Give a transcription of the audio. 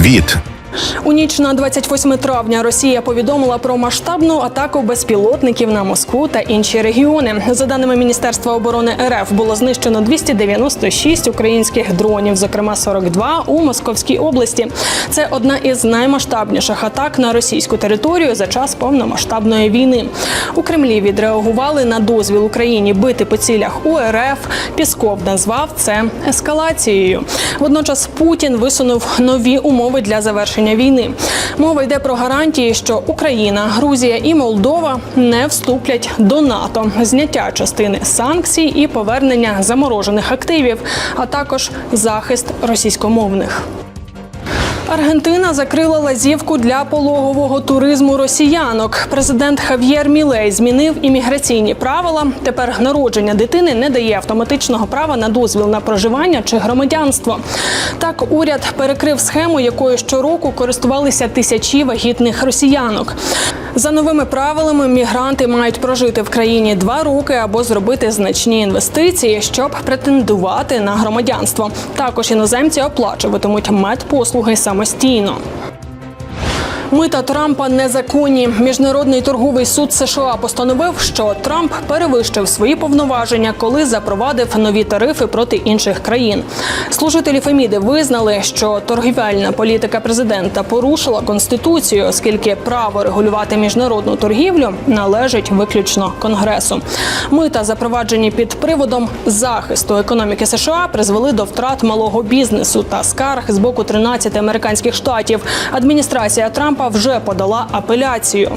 світ. У ніч на 28 травня Росія повідомила про масштабну атаку безпілотників на Москву та інші регіони. За даними Міністерства оборони РФ, було знищено 296 українських дронів, зокрема 42 у Московській області. Це одна із наймасштабніших атак на російську територію за час повномасштабної війни. У Кремлі відреагували на дозвіл Україні бити по цілях УРФ. Пісков назвав це ескалацією. Водночас Путін висунув нові умови для завершення війни. Мова йде про гарантії, що Україна, Грузія і Молдова не вступлять до НАТО, зняття частини санкцій і повернення заморожених активів, а також захист російськомовних. Аргентина закрила лазівку для пологового туризму росіянок. Президент Хав'єр Мілей змінив імміграційні правила. Тепер народження дитини не дає автоматичного права на дозвіл на проживання чи громадянство. Так уряд перекрив схему, якою щороку користувалися тисячі вагітних росіянок. За новими правилами мігранти мають прожити в країні два роки або зробити значні інвестиції, щоб претендувати на громадянство. Також іноземці оплачуватимуть медпослуги самостійно. Мита Трампа незаконні. Міжнародний торговий суд США постановив, що Трамп перевищив свої повноваження, коли запровадив нові тарифи проти інших країн. Служителі Феміди визнали, що торгівельна політика президента порушила конституцію, оскільки право регулювати міжнародну торгівлю належить виключно конгресу. Мита, запроваджені під приводом захисту економіки США, призвели до втрат малого бізнесу та скарг з боку 13 американських штатів. Адміністрація Трампа вже подала апеляцію.